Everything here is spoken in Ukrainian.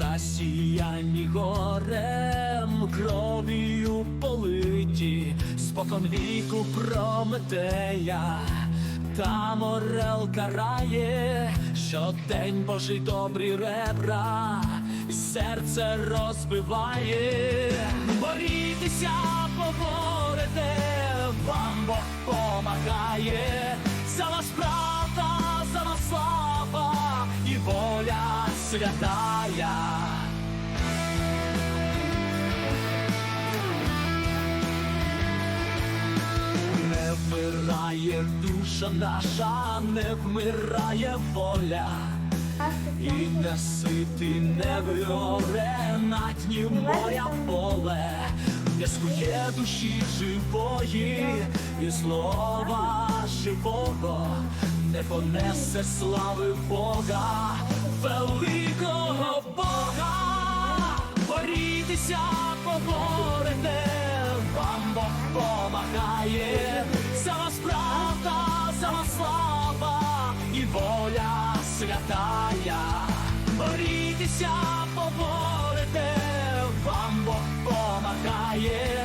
засіяні горем, кров'ю политі, спокон віку Прометея, та морел карає, щодень Божий добрі ребра, серце розбиває, борітеся, поборете, вам Бог помагає, за вас правда, святая. Не вмирає душа наша, не вмирає воля, і не сити не виоре на дні моря поле, не скує душі живої, і слова живого. Не понесе слави Бога, великого Бійтеся, поборете, вам Бог помагає, сама справда, сама слава. І воля святая, борітеся, поборете, вам Бог помагає.